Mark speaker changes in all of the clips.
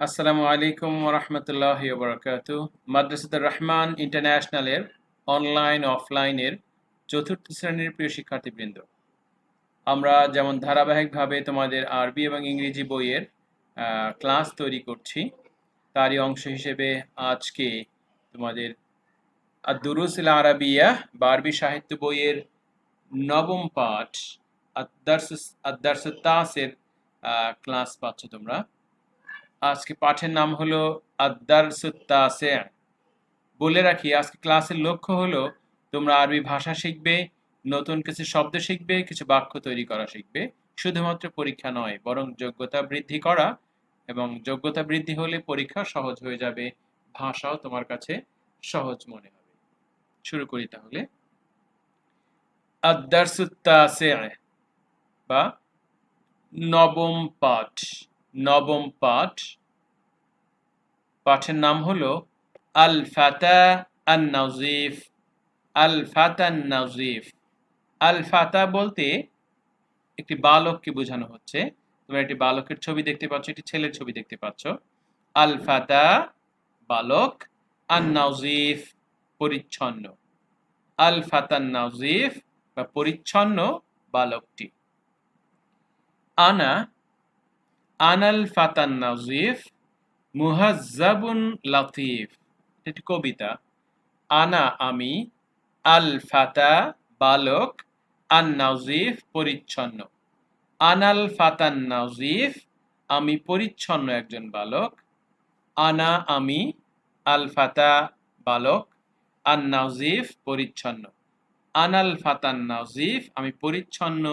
Speaker 1: আসসালামু আলাইকুম রহমতুল্লাহ বরকাত মাদ্রাসাতুর রহমান ইন্টারন্যাশনালের অনলাইন, অফলাইনের চতুর্থ শ্রেণির প্রিয় শিক্ষার্থীবৃন্দ। আমরা যেমন ধারাবাহিকভাবে তোমাদের আরবি এবং ইংরেজি বইয়ের ক্লাস তৈরি করছি, তারই অংশ হিসেবে আজকে তোমাদের আদুরুসিল আরাবিয়া বা আরবি সাহিত্য বইয়ের নবম পাঠ আদার্স আদার্স তাসের ক্লাস পাচ্ছ তোমরা। আজকে পাঠের নাম হলো আদারসুত্তাসে বলে রাখি, আজকে ক্লাসের লক্ষ্য হলো তোমরা আরবি ভাষা শিখবে, নতুন কিছু শব্দ শিখবে, কিছু বাক্য তৈরি করা শিখবে। শুধুমাত্র পরীক্ষা নয়, বরং যোগ্যতা বৃদ্ধি করা এবং যোগ্যতা বৃদ্ধি হলে পরীক্ষা সহজ হয়ে যাবে। ভাষাও তোমার কাছে সহজ মনে হবে। শুরু করি তাহলে। আদারসুত্তাসে বা নবম পাঠ। নবম পাঠ। পাঠের নাম হলো আল ফাতা আন নাজিফ আল ফাতা নাজিফ আল ফাতা বলতে একটি বালককে বোঝানো হচ্ছে। তোমরা একটি বালকের ছবি দেখতে পাচ্ছ, একটি ছেলের ছবি দেখতে পাচ্ছ। আল ফাতা বালক আন নাজিফ পরিচ্ছন্ন। আল ফাতান নাজিফ বা পরিচ্ছন্ন বালকটি। আনা আনাল ফাতান নাজিফ, মুহাজ্জাবুন লাতিফ। এটি কবিতা। আনা আমি, আল ফাতা, বালক, আন নাজিফ, পরিচ্ছন্ন। আনাল ফাতান নাজিফ, আমি পরিচ্ছন্ন একজন বালক। আনা আমি, আল ফাতা, বালক, আন নাজিফ, পরিচ্ছন্ন। আনাল ফাতান নাজিফ, আমি পরিচ্ছন্ন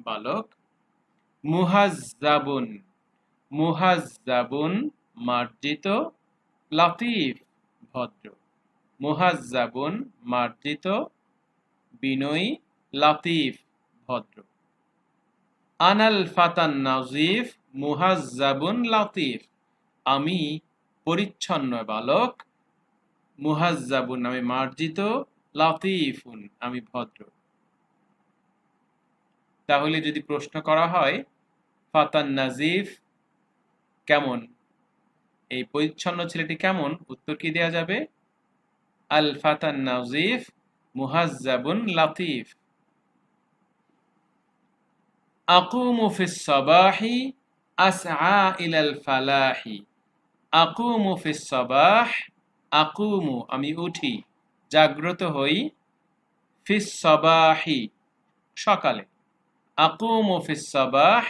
Speaker 1: বালক। মুহাজ্জাবুন। মুহাজ্জাবুন মার্জিত লাতিফ ভদ্র। মুহাজ্জাবুন মার্জিত বিনয়ী লাতিফ ভদ্র। আনাল ফাতান নাজিফ মুহাজ্জাবুন লাতিফ। আমি পরিচ্ছন্ন বালক। মুহাজ্জাবুন, আমি মার্জিত লাতিফুন, আমি ভদ্র। তাহলে যদি প্রশ্ন করা হয়, ফাতান নাজিফ কেমন? এই পরিচ্ছন্ন ছেলেটি কেমন? উত্তর কি দেয়া যাবে? আল ফাতান নাজিফ, মুহাজ্জাবুন লাতিফ। আকুমু ফিস সাবাহি, আসআ ইলাল ফালাহি। আকুমু ফিস সাবাহ, আকুমু, আমি উঠি, জাগ্রত হই ফিস সাবাহি, সকালে। আকুমু ফিস সাবাহ,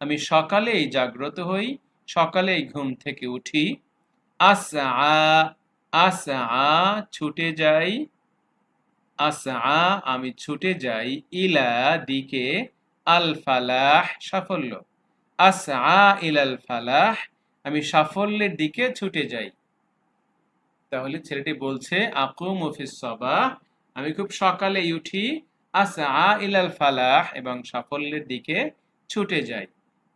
Speaker 1: আমি সকালেই জাগ্রত হই সকালেই ঘুম থেকে উঠি, আসআ আসআ, ছুটে যাই, আসআ, আমি ছুটে যাই, ইলা দিকে আল ফালাহ সাফল্য। আসআ ইলাল ফালাহ, আমি সাফল্যের দিকে ছুটে যাই। তাহলে ছেলেটি বলছে, আকুম অফিস সবাহ আমি খুব সকালেই উঠি, আসআ ইলাল ফালাহ, এবং সাফল্যের দিকে ছুটে যাই।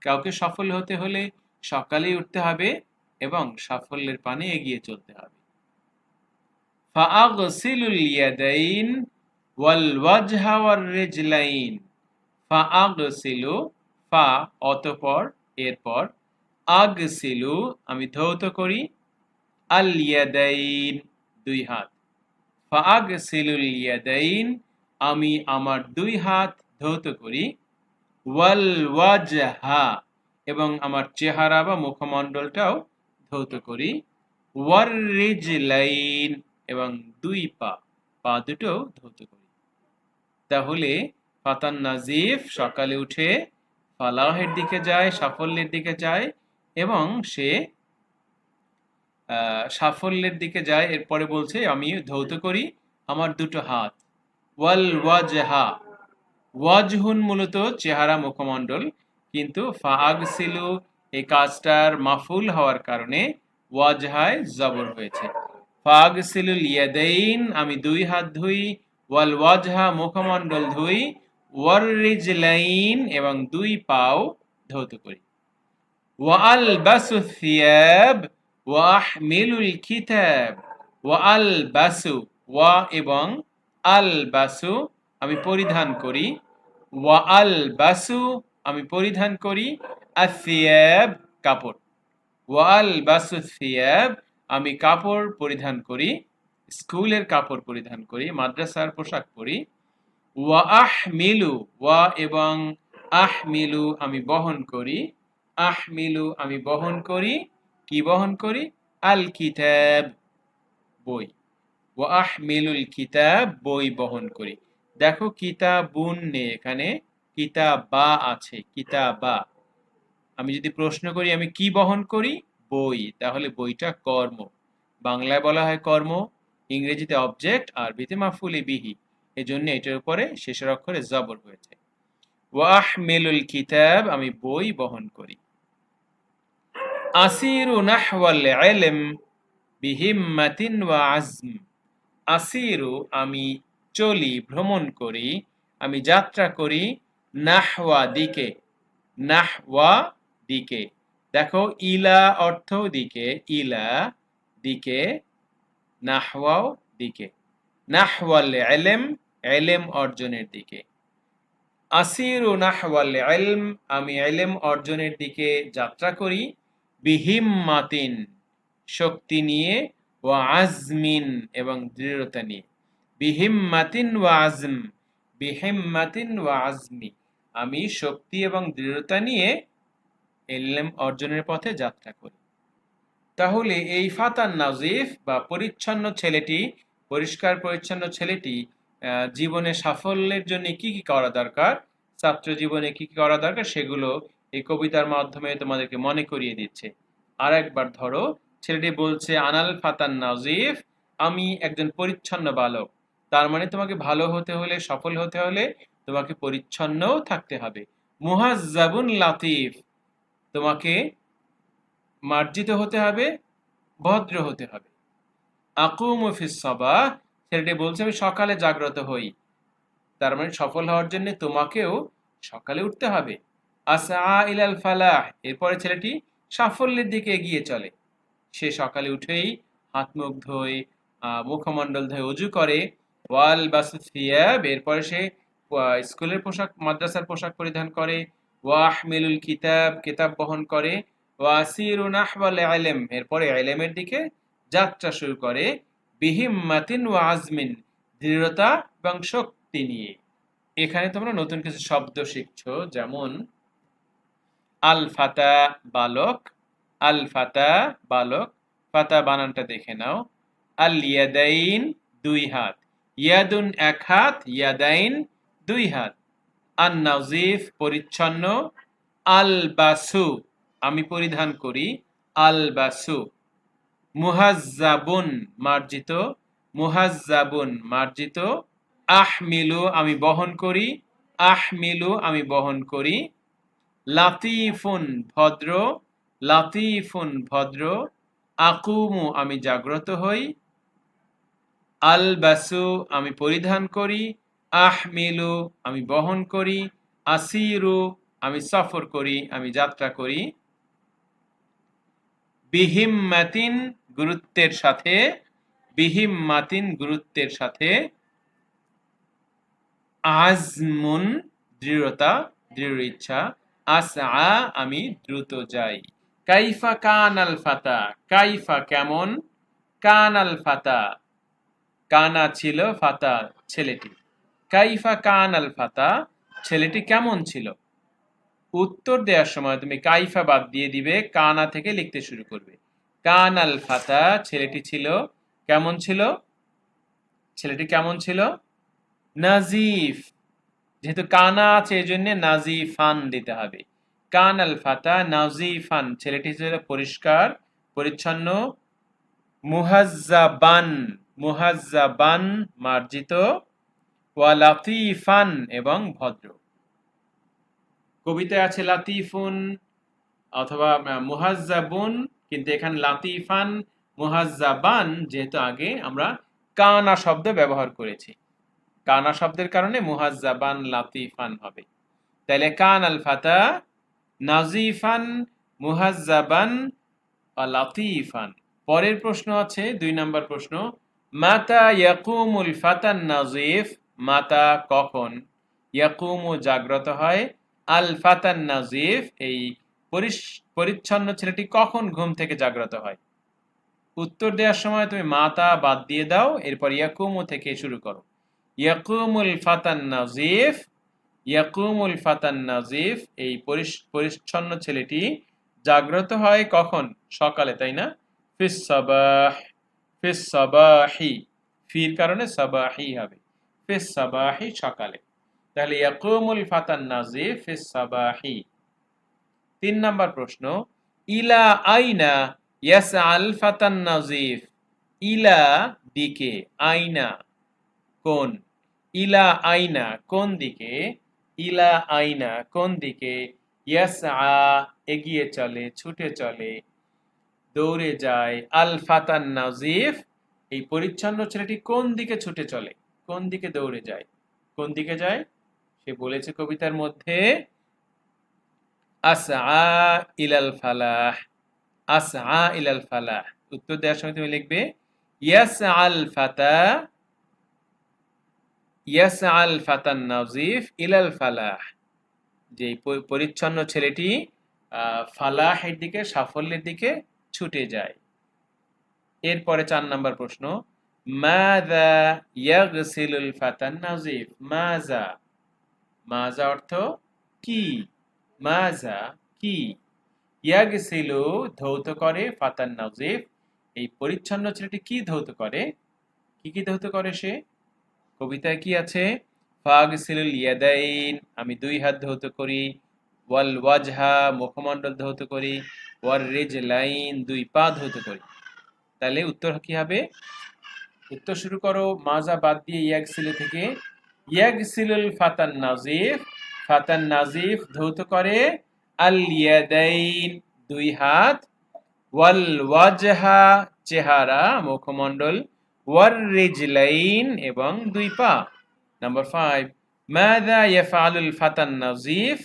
Speaker 1: কাউকে সফল হতে হলে সকালেই উঠতে হবে এবং সাফল্যের পানে এগিয়ে চলতে হবে। ওয়াল ওয়াজহা ওয়ার রিজলাইন। ফাআগসিলু, ফা অতঃপর, এরপর আগসিলু, আমি ধৌত করি, আল ইয়াদাইন, দুই হাত। ফাআগসিলুল ইয়াদাইন, আমি আমার দুই হাত ধৌত করি, ওয়াল ওয়াজহা এবং আমার চেহারা বা মুখমণ্ডলটাও ধৌত করি। ওয়ার রিজলাইন এবং দুই পা পা দুটো ধৌত করি। তাহলে ফাতান নাজিফ সকালে উঠে ফালাহের দিকে যায়, সাফল্যের দিকে যায় এবং সে সাফল্যের দিকে যায়। এরপরে বলছে, আমি ধৌত করি আমার দুটো হাত। ওয়াল ওয়াজহা, ওয়াজহুন মূলত চেহারা, মুখমণ্ডল। কিন্তু ফাআগসিলু এই কাজটার মাফুল হওয়ার কারণে ওয়াজহায় জবর হয়েছে। ফাআগসিলুল ইয়াদাইন আমি দুই হাত ধুই, ওয়াল ওয়াজহা মুখমণ্ডল ধুই ওয়ার রিজলাইন এবং দুই পাও ধৌত করি। ওয়াল বাসু থিয়াব ওয়াহমিলুল কিতাব, ওয়াল বাসু ওয়া এবং আল বাসু আমি পরিধান করি। ওয়া বাসু আমি পরিধান করি আসিয়াব কাপড়। ওয়াল বাসুথিয়াব আমি কাপড় পরিধান করি, স্কুলের কাপড় পরিধান করি, মাদ্রাসার পোশাক পরি। ওয়া আহ মিলু ওয়া এবং আহ মিলু আমি বহন করি। আহ মিলু আমি বহন করি, কি বহন করি? আল কিতাব বই। ওয়া আহ মিলুল কিতাব বই বহন করি। দেখো কিতাবুন নে এখানে। কিতাবা আছে, কিতাবা আমি যদি প্রশ্ন করি, আমি কি বহন করি? বই। তাহলে বইটা কর্ম। বাংলায় বলা হয় কর্ম, ইংরেজিতে অবজেক্ট আর বিতে মাফুলি বিহি। এজন্য এটার উপরে শেষের অক্ষরে জবর হয়েছে। ওয়াহমিলুল কিতাব, আমি বই বহন করি। আসিরু নাহওয়াল ইলম বিহিম্মাতিন ওয়া আজম। আসিরু, আমি চলি, ভ্রমণ করি, আমি যাত্রা করি নাহওয়া দিকে নাহওয়া দিকে। দেখো, ইলা অর্থ দিকে, ইলা দিকে, নাহওয়াও দিকে। নাহওয়াল এলেম এলেম অর্জনের দিকে। আসিরু নাহওয়াল এলম, আমি এলেম অর্জনের দিকে যাত্রা করি। বিহিম্মাতিন, শক্তি নিয়ে ওয়া আজমিন এবং দৃঢ়তা নিয়ে। বিহিম্মাতিন ওয়া আজম, বিহিম্মাতিন ওয়া আজমি। আমি শক্তি এবং দৃঢ়তা নিয়ে এলএম অর্জনের পথে যাত্রা করি। তাহলে এই ফাতান নাজিফ বা পরিচ্ছন্ন ছেলেটি, পরিষ্কার পরিচ্ছন্ন ছেলেটি জীবনে সাফল্যের জন্য কি কি করা দরকার? ছাত্র জীবনে কি কি করা দরকার? সেগুলো এই কবিতার মাধ্যমে তোমাদেরকে মনে করিয়ে দিচ্ছে। আর একবার ধরো, ছেলেটি বলছে, আনাল ফাতান নাজিফ, আমি একজন পরিচ্ছন্ন বালক। তার মানে তোমাকে ভালো হতে হলে, সফল হতে হলে তোমাকে পরিচ্ছন্নও থাকতে হবে। মুহাজ্জাবুন লাতিফ, তোমাকে মার্জিত হতে হবে, ভদ্র হতে হবে। আকুম ফিস সাবাহ, ছেলেটি বলছে, আমি সকালে জাগ্রত হই। তার মানে সফল হওয়ার জন্য তোমাকেও সকালে উঠতে হবে। আসা ইলাল ফালাহ, এরপরে ছেলেটি সাফল্যের দিকে এগিয়ে চলে। সে সকালে উঠেই হাত মুখ ধোয় মুখমণ্ডল ধোয় অজু করে। ওয়াল বাসুথিয়াব এরপরে সে স্কুলের পোশাক, মাদ্রাসার পোশাক পরিধান করে। ওয়াহমিলুল কিতাব কিতাব বহন করে। ওয়াসিরু নাহওয়াল ইলম, এরপরে ইলমের দিকে যাত্রা শুরু করে। ওয়া আজমিন, দৃঢ়তা এবং শক্তি নিয়ে। এখানে তোমরা নতুন কিছু শব্দ শিখছো, যেমন আল ফাতা বালক। আল ফাতা বালক। ফাতা বানানটা দেখে নাও। আল ইয়াদাইন দুই হাত। ইয়াদুন এক হাত, ইয়াদাইন দুই হাত। আন নাজিফ পরিচ্ছন্ন। আল বাসু আমি পরিধান করি। আল বাসু মুহাজ্জাবুন মার্জিত। মুহাজ্জাবুন মার্জিত। আহমিলু, আমি বহন করি। আহমিলু, আমি বহন করি। লাতিফুন ভদ্র। লাতিফুন ভদ্র। আকুমু, আমি জাগ্রত হই। আল বাসু আমি পরিধান করি। আহমিলু, আমি বহন করি। আসিরু, আমি সফর করি, আমি যাত্রা করি। বিহিম্মাতিন, গুরুত্বের সাথে। বিহিম্মাতিন, গুরুত্বের সাথে। আজমুন, দৃঢ়তা, দৃঢ় ইচ্ছা। আসআ, আমি দ্রুত যাই। কাইফা কান আল ফাতা, কাইফা কেমন? কান আল ফাতা। কানা ছিল ফাতা, ছেলেটি। কাইফা কান আল ফাতা, ছেলেটি কেমন ছিল? উত্তর দেওয়ার সময় তুমি কাইফা বাদ দিয়ে দিবে, কানা থেকে লিখতে শুরু করবে। কান আল ফাতা, ছেলেটি ছিল কেমন ছিল? ছেলেটি কেমন ছিল? নাজিফ। যেহেতু কানা আছে এই জন্য নাজিফান দিতে হবে। কান আল ফাতা, নাজিফান। ছেলেটি ছিল পরিষ্কার, পরিচ্ছন্ন, মুহাজ্জাবান মুহাজ্জাবান, মার্জিত ওয়া লাতিফান এবং ভদ্র। কবিতায় আছে লাতিফুন অথবা মুহাজ্জাবুন, কিন্তু এখানে লাতিফান, মুহাজ্জাবান যেহেতু আগে আমরা কানা শব্দ ব্যবহার করেছি। কানা শব্দের কারণে মুহাজ্জাবান লাতিফান হবে। তাহলে কান আল ফাতা, নাজিফান, মুহাজ্জাবান লাতিফান। পরের প্রশ্ন আছে, দুই নম্বর প্রশ্ন, মাতা ইয়াকুমুল ফাতান নাজিফ? মাতা কখন? ইয়াকুমু জাগ্রত হয় আল ফাতান নাজিফ, এই পরিচ্ছন্ন ছেলেটি কখন ঘুম থেকে জাগ্রত হয়? উত্তর দেওয়ার সময় তুমি মাতা বাদ দিয়ে দাও, এরপর ইয়াকুমু থেকে শুরু করো। ইয়াকুমুল ফাতান নাজিফ, ইয়াকুমুল ফাতান নাজিফ, এই পরিচ্ছন্ন ছেলেটি জাগ্রত হয় কখন? সকালে, তাই না? ফিস সাবাহ ফিস সাবাহি ফির কারণে সাবাহি হবে। সাবাহি সকালে। তাহলে ইয়াকুমুল ফাতান নাজিফ ফিস সাবাহি। তিন নাম্বার প্রশ্ন, ইলা আইনা ইয়াসআল ফাতান নাজিফ ইলা দিকে আইনা কোন? ইলা আইনা কোন দিকে? ইলা আইনা কোন দিকে? ইয়াসআ এগিয়ে চলে, ছুটে চলে, দৌড়ে যায়। আল ফাতান নাজিফ, এই পরিচ্ছন্ন ছেলেটি কোন দিকে ছুটে চলে? কোন দিকে দৌড়ে যায়? কোন দিকে যায়? সে বলেছে কবিতার মধ্যে ইলাল ফালাহ উত্তর দেওয়ার সময় তুমি লিখবে, ইয়াসআল ফাতা, ইয়াসআল ফাতান নাজিফ ইলাল ফালাহ। যে পরিচ্ছন্ন ছেলেটি ফালাহের দিকে, সাফল্যের দিকে ছুটে যায়। এরপরে চার নাম্বার প্রশ্ন মাযা ইয়াগসিলুল ফাতান নাজিফ মাজা মাজা অর্থ? কি? মাজা কি? ইয়াগসিলু ধৌত করে ফাতান নাজিফ এই পরিচ্ছন্ন ছেলেটি কি ধৌত করে? কি কি ধৌত করে সে? কবিতায় কি আছে? ফাগসিলুল ইয়াদাইন আমি দুই হাত ধৌত করি। ওয়াল ওয়াজহা, মুখমণ্ডল ধৌত করি। ওয়ার রিজলাইন, দুই পা ধৌত করি। তাহলে উত্তর কি হবে? উত্তর শুরু করো, মাজা বাদ দিয়ে ইয়াগসিলু থেকে। ইয়াগসিলুল ফাতান নাজিফ ফাতান নাজিফ ধৌত করে, আল ইয়াদাইন, দুই হাত, ওয়াল ওয়াজহা, চেহারা, মুখমণ্ডল, ওয়ার রিজলাইন এবং দুই পা। নাম্বার ফাইভ মাদা ইয়াফআলুল ফাতান নাজিফ,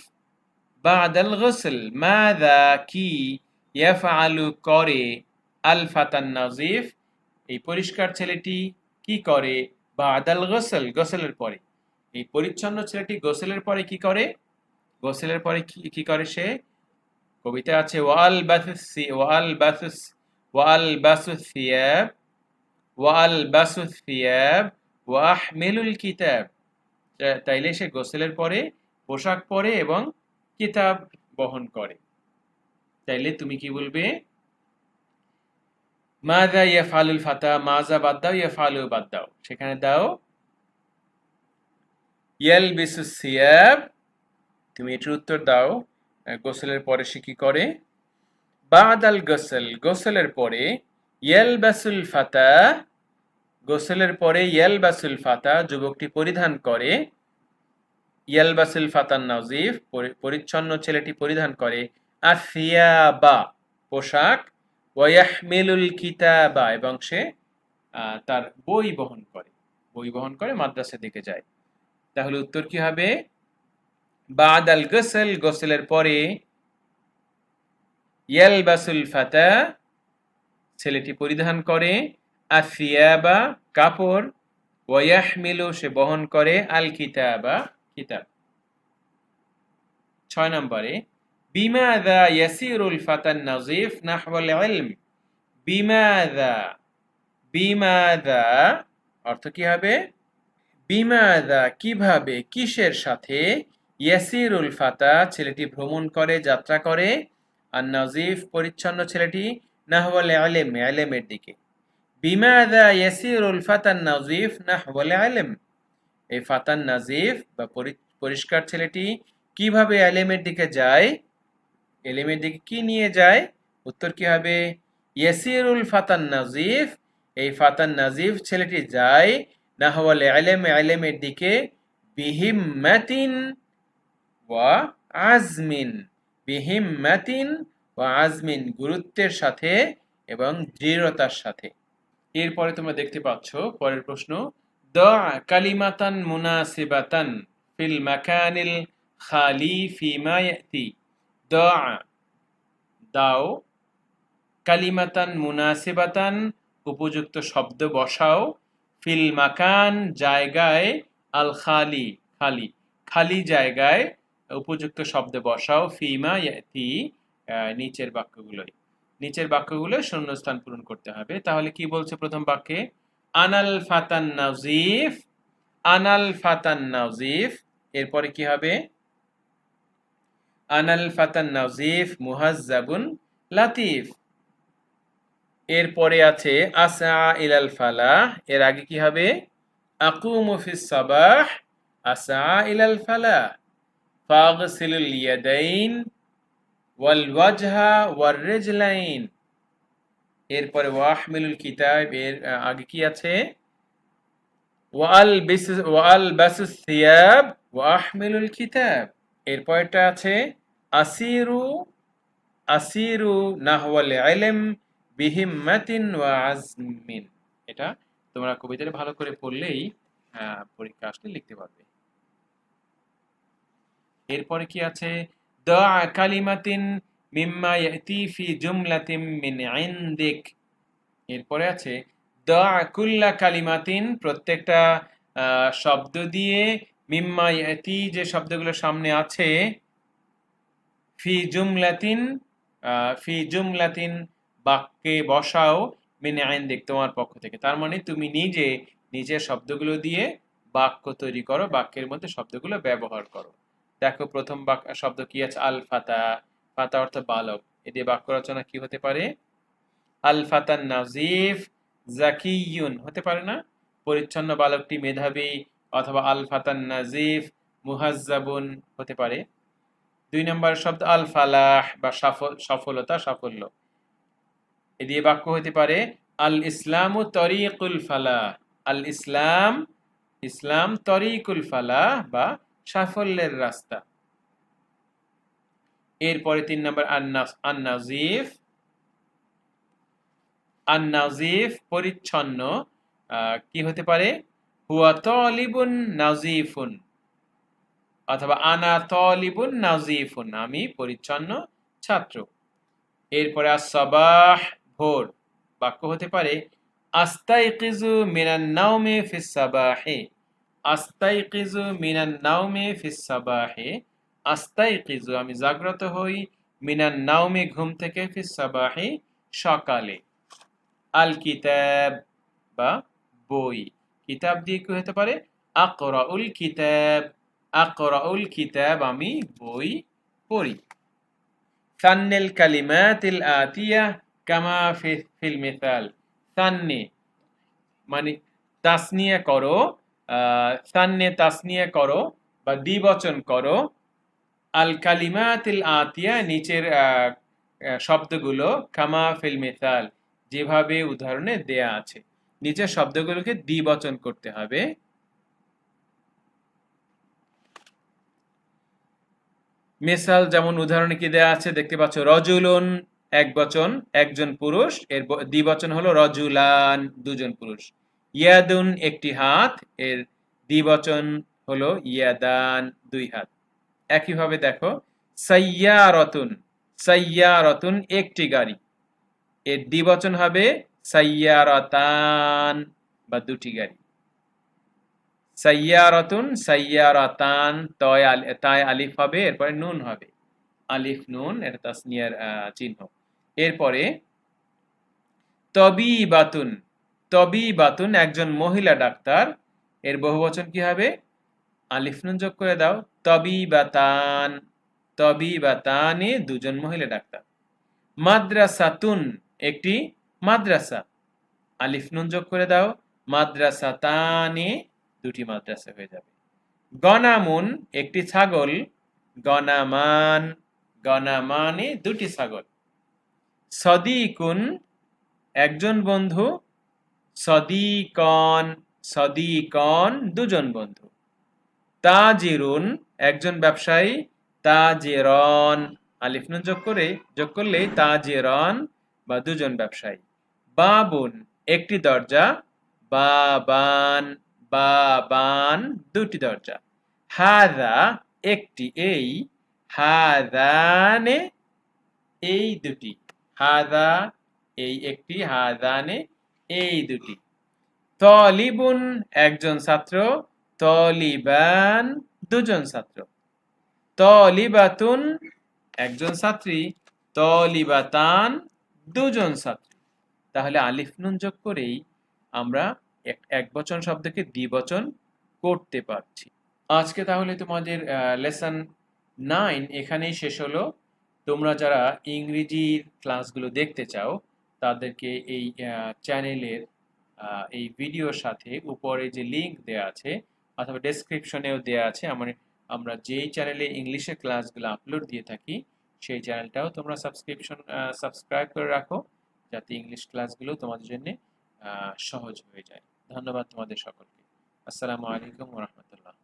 Speaker 1: বাদাল গোসল মাদা কি ইয়াফআলু করে আল ফাতান নাজিফ এই পরিষ্কার ছেলেটি কি করে? বা আদাল গোসল, গোসলের পরে। এই পরিচ্ছন্ন ছেলেটি গোসলের পরে কি করে? গোসলের পরে কি করে সে? কবিতা আছে, ওয়াল বাসুস ওয়াল বাসুস ওয়াল বাসুস সিয়াব ওয়াল বাসুস সিয়াব ওয়াহমিলুল কিতাব। তাইলে সে গোসলের পরে, পোশাক পরে এবং কিতাব বহন করে। তাইলে তুমি কি বলবে? মাযা ইয়াফআলুল ফাতা মাজা বাদ দাও ইয়াফআলু বাদ দাও। সেখানে দাও, ইয়ালবিসু সিয়াব, তুমি এটার উত্তর দাও। গোসলের পরে সে কি করে? বাদাল গোসল, গোসলের পরে ইয়ালবাসুল ফাতা, গোসলের পরে ইয়ালবাসুল ফাতা, যুবকটি পরিধান করে। ইয়ালবাসুল ফাতান নাজিফ, পরি- পরিচ্ছন্ন ছেলেটি পরিধান করে। আসিয়াবা পোশাক ওয়াহমিলুল কিতাবা, এবং সে তার বই বহন করে। বই বহন করে মাদ্রাসা দিকে যায়। তাহলে উত্তর কি হবে? বাদাল গোসল, গোসলের পরে ইয়ালবাসুল ফাতা, ছেলেটি পরিধান করে। আসিয়াবা কাপড় ওয়াহমিলু সে বহন করে আল কিতাবা কিতাব। ছয় নম্বরে বিমাদা ইয়াসিরুল ফাতান নাজিফ নাহওয়াল ইলম? বিমাদা বিমাদা অর্থ কি হবে? বিমাদা, কীভাবে, কিসের সাথে ইয়াসিরুল ফাতা ছেলেটি ভ্রমণ করে, যাত্রা করে? আর নাজিফ পরিচ্ছন্ন ছেলেটি নাহওয়াল আলেম আলেমের দিকে। বিমাদা ইয়াসিরুল ফাতান নাজিফ নাহওয়াল আলেম এই ফাতান নাজিফ বা পরিষ্কার ছেলেটি কীভাবে আলেমের দিকে যায়? এলেমের দিকে কি নিয়ে যায়? উত্তর কি হবে? ইয়াসিরুল ফাতান নাজিফ। এই ফাতান নাজিফ ছেলেটি যায় নাহওয়াল আলেম আলেমের দিকে বিহিম বিহিম্মাতিন ওয়া আজমিন। বিহিম বিহিম্মাতিন ওয়া আজমিন গুরুত্বের সাথে এবং দৃঢ়তার সাথে। এরপরে তোমরা দেখতে পাচ্ছ, পরের প্রশ্ন, দ কালিমাতান মুনাসিবাতান ফিল মাকানিল খালি ফিমা ইয়াতি। দ দাও কালিমাতান মুনাসিবাতান উপযুক্ত শব্দ বসাও। ফিল মাকান, জায়গায়, আল খালি খালি খালি জায়গায় উপযুক্ত শব্দ বসাও। ফিমা ইয়াতি নিচের বাক্যগুলোই নিচের বাক্যগুলো শূন্যস্থান পূরণ করতে হবে। তাহলে কি বলছে প্রথম বাক্যে? আনাল ফাতান নাজিফ আনাল ফাতান নাজিফ এরপরে কি হবে? আনাল ফাতান নাজিফ মুহাজ্জাবুন লাতিফ। এরপরে আছে, আসা ইলাল ফালাহ, এর আগে কি হবে? আকুমু ফিস সাবাহ, আসা ইলাল ফালাহ। ফাগসিলুল ইয়াদাইন ওয়াল ওয়াজহা ওয়ার রিজলাইন। এরপরে ওয়াহমিলুল কিতাব, এর আগে কি আছে? ওয়াল বিস, ওয়াল বাসুস সিয়াব, ওয়াহমিলুল কিতাব। এরপরটা আছে, আসিরু আসিরু নাহওয়াল বিহিম্মাতিন ওয়া আজমিন। এটা তোমরা কবিতাটা ভালো করে পড়লেই পরীক্ষা আসলে লিখতে পারবে। এরপরে কি আছে, দা কালিমাতিন মিম্মা ইয়াতি ফি জুমলাতিন মিন ইনদিক। এরপরে আছে, দা কুল্লা কালিমাতিন, প্রত্যেকটা শব্দ দিয়ে মিম্মা ইয়াতি যে শব্দগুলো সামনে আছে, ফি জুমলাতিন ফি জুমলাতিন বাক্যে বসাও মেনে আইন দেখ তোমার পক্ষ থেকে। তার মানে তুমি নিজে নিজের শব্দগুলো দিয়ে বাক্য তৈরি করো, বাক্যের মধ্যে শব্দগুলো ব্যবহার করো। দেখো, প্রথম বাক, শব্দ কি আছে? আল ফাতা ফাতা অর্থ বালক। এ দিয়ে বাক্য রচনা কি হতে পারে? আল ফাতান নাজিফ জাকিউন হতে পারে না? পরিচ্ছন্ন বালকটি মেধাবী অথবা আল ফাতান নাজিফ মুহাজ্জাবুন হতে পারে। দুই নম্বর শব্দ আল ফালাহ বা সফলতা সাফল্য। এ দিয়ে বাক্য হতে পারে আল ইসলামু তরিকুল ফালাহ। আল ইসলাম ইসলাম তরিকুল ফালাহ বা সাফল্যের রাস্তা। এরপরে তিন নম্বর আন্নাজিফ আন্নাজিফ পরিচ্ছন্ন কি হতে পারে? হুয়া তলিবুন নাজিফুন অথবা আনা তলিবুন নাজিফুন আমি পরিচ্ছন্ন ছাত্র। এরপরে আসাবাহ ভোর, বাক্য হতে পারে আস্তাইকিজু মিনান নাওমে ফিস সাবাহে আস্তাইকিজু মিনান নাওমে ফিস সাবাহে আস্তাইকিজু আমি জাগ্রত হই মিনান নাওমে ঘুম থেকে ফিস সাবাহে সকালে। আল কিতাব বা বই। কিতাব দিয়ে কি হতে পারে? আকরাউল কিতাব। আকরাউল কিতাব আমি বই পড়ি। সান্নিল কালিমাতিল আতিয়া কামা ফিল মিসাল। সান্নে মানে তাসনিয়া করো সান্নে তাসনিয়া করো বা দ্বিবচন করো, আল কালিমাতিল আতিয়া নিচের শব্দগুলো কামা ফিল মিসাল, যেভাবে উদাহরণে দেয়া আছে। নিচের শব্দগুলোকে দ্বিবচন করতে হবে। মিসাল যেমন উদাহরণে কি দেয়া আছে, দেখতে পাচ্ছ, রজুলুন এক বচন, একজন পুরুষ, এর দ্বিবচন হলো রজুলান, দুজন পুরুষ। ইয়াদুন একটি হাত, এর দ্বিবচন হলো ইয়াদান, দুই হাত। একইভাবে দেখো, সাইয়ারতুন সাইয়ারতুন একটি গাড়ি। এর দ্বিবচন হবে সাইয়ারাতান, বা দুটি গাড়ি। সাইয়ারাতুন, সাইয়ারাতান, তয় তায় আলিফ হবে, এরপরে নুন হবে। আলিফ, নুন, এটা তাসনিয়ার চিহ্ন। এরপরে তবিবাতুন তবিবাতুন, একজন মহিলা ডাক্তার, এর বহুবচন কি হবে? আলিফ, নুন যোগ করে দাও। তবিবাতান, তবিবাতানে দুজন মহিলা ডাক্তার। মাদ্রাসাতুন, একটি মাদ্রাসা। আলিফ নুন যোগ করে দাও, মাদ্রাসা তানে দুটি মাদ্রাসা হয়ে যাবে। গনামুন একটি ছাগল, গনামান, গনামানে দুটি ছাগল। সদিকুন একজন বন্ধু, সদিকন সদিকন দুজন বন্ধু। তাজিরুন একজন ব্যবসায়ী, তাজেরন। আলিফ নুন যোগ করে, যোগ করলে তাজেরন বা দুজন ব্যবসায়ী। বাবুন, একটি দরজা, বাবান বাবান, দুটি দরজা। হাদা, একটি এই, হাদানে এই দুটি। হাদা, এই একটি, হাদানে এই দুটি। তলিবুন, একজন ছাত্র, তলিবান, দুজন ছাত্র। তলিবাতুন, একজন ছাত্রী, তলিবাতান, দুজন ছাত্রী। তাহলে আলিফ নুন যোগ করেই আমরা এক বচন শব্দকে দ্বিবচন করতে পারছি। আজকে তাহলে তোমাদের লেসন নাইন এখানেই শেষ হলো। তোমরা যারা ইংরেজির ক্লাসগুলো দেখতে চাও, তাদেরকে এই চ্যানেলের এই ভিডিওর সাথে উপরে যে লিংক দেওয়া আছে, অথবা ডেসক্রিপশনেও দেওয়া আছে, আমার, আমরা যেই চ্যানেলে ইংলিশের ক্লাসগুলো আপলোড দিয়ে থাকি, সেই চ্যানেলটাও তোমরা সাবস্ক্রিপশন সাবস্ক্রাইব করে রাখো। যাতে ইংলিশ ক্লাসগুলো তোমাদের জন্য সহজ হয়ে যায়। ধন্যবাদ তোমাদের সকলকে। আসসালামু আলাইকুম রহমতুল্লাহ।